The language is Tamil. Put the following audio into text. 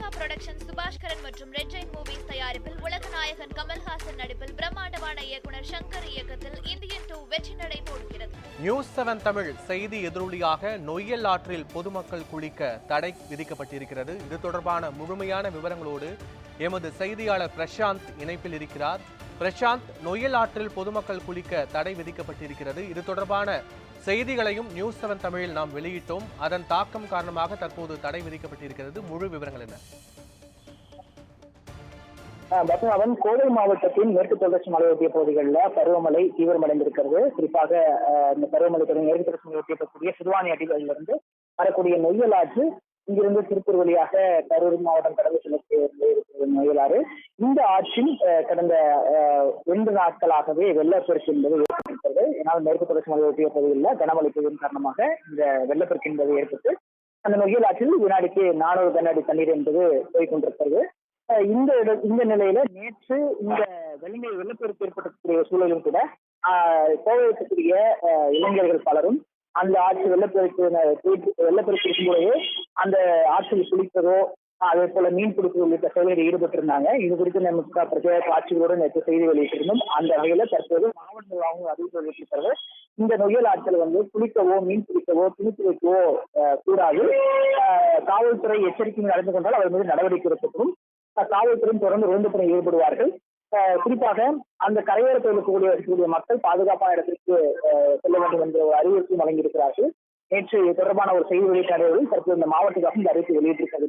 லைகா புரொடக்ஷன் சுபாஷ்கரன் மற்றும் ரெட் ஜெயின் மூவிஸ் தயாரிப்பில் உலக நாயகன் கமல்ஹாசன் நடிப்பில் பிரம்மாண்டமான இயக்குனர் சங்கர் இயக்கத்தில் இந்தியன் டூ வெற்றி நடை போடுகிறது. நியூஸ் செவன் தமிழ் செய்தி எதிரொலியாக நொய்யல் ஆற்றில் பொதுமக்கள் குளிக்க தடை விதிக்கப்பட்டிருக்கிறது. இது தொடர்பான முழுமையான விவரங்களோடு எமது செய்தியாளர் பிரசாந்த் இணைப்பில் இருக்கிறார். பிரசாந்த் நொய்யல் ஆற்றில் பொதுமக்கள் குளிக்க தடை விதிக்கப்பட்டிருக்கிறது. இது தொடர்பான செய்திகளையும் நியூஸ் செவன் தமிழில் நாம் வெளியிட்டோம். அதன் தாக்கம் காரணமாக தற்போது தடை விதிக்கப்பட்டிருக்கிறது. முழு விவரங்கள் என்ன? பத்மநாபன் கோவை மாவட்டத்தின் மேற்கு தொடர்ச்சி மலையொட்டிய பகுதிகளில் பருவமழை தீவிரமடைந்திருக்கிறது. குறிப்பாக இந்த பருவமழை தொடங்கி மேற்கு தொடர்ச்சி மலையொட்டிய இருக்கக்கூடிய சிறுவாணி அடிகளிலிருந்து வரக்கூடிய நொய்யல் ஆற்று இங்கிருந்து திருப்பூர் வழியாக கரூர் மாவட்டம் கடந்து செல்லக்கூடிய நொய்யலாறு. இந்த ஆற்றில் கடந்த ஆஹ் இரண்டு நாட்களாகவே வெள்ளப்பெருக்கு என்பது ஏற்பட்டிருக்கிறது. ஏன்னால் மேற்கு தொடர்ச்சி ஒட்டிய பகுதிகளில் கனமழை பெய்யும் காரணமாக இந்த வெள்ளப்பெருக்கு என்பது ஏற்பட்டு அந்த நொய்யல் ஆற்றில் வினாடிக்கு நானூறு கண்ணாடி தண்ணீர் என்பது போய்கொண்டிருக்கிறது இந்த இந்த நிலையில நேற்று இந்த வெள்ளை வெள்ளப்பெருக்கு ஏற்பட்டக்கூடிய சூழலும் கூட ஆஹ் கோவை இருக்கக்கூடிய அஹ், இளைஞர்கள் பலரும் அந்த ஆட்சி வெள்ளப்பெருக்கு வெள்ளப்பெருக்கு இருக்கும்போதே அந்த ஆற்றில் குளிப்பதோ அதே போல மீன் பிடிப்பு உள்ளிட்ட செயலில் ஈடுபட்டிருந்தாங்க. இது குறித்து நமக்கு பிரத்யேக காட்சிகளோடு நேற்று செய்தி வெளியிட்டிருந்தோம். அந்த வகையில தற்போது மாவட்ட நிர்வாகம் அறிவிப்பு வெளியிட்டிருக்கிறது. இந்த நொயல் ஆற்றில் வந்து குளிக்கவோ மீன் பிடிக்கவோ துணி துவைக்கவோ கூடாது. காவல்துறை எச்சரிக்கை நடந்து கொண்டால் அவர் மீது நடவடிக்கை எடுக்கப்படும். காவல்துறையும் தொடர்ந்து ரோந்து பணியில் ஈடுபடுவார்கள் குறிப்பாக அந்த கரையோரத்தில் இருக்கக்கூடிய இருக்கக்கூடிய மக்கள் பாதுகாப்பான இடத்திற்கு செல்ல வேண்டும் என்ற ஒரு அறிவுறுத்தல் வழங்கியிருக்கிறார்கள். நேற்று தொடர்பான ஒரு செய்தி வெளியிட்ட தற்போது இந்த மாவட்டத்துக்காக இந்த அறிவிப்பு வெளியிட்டிருக்கிறது.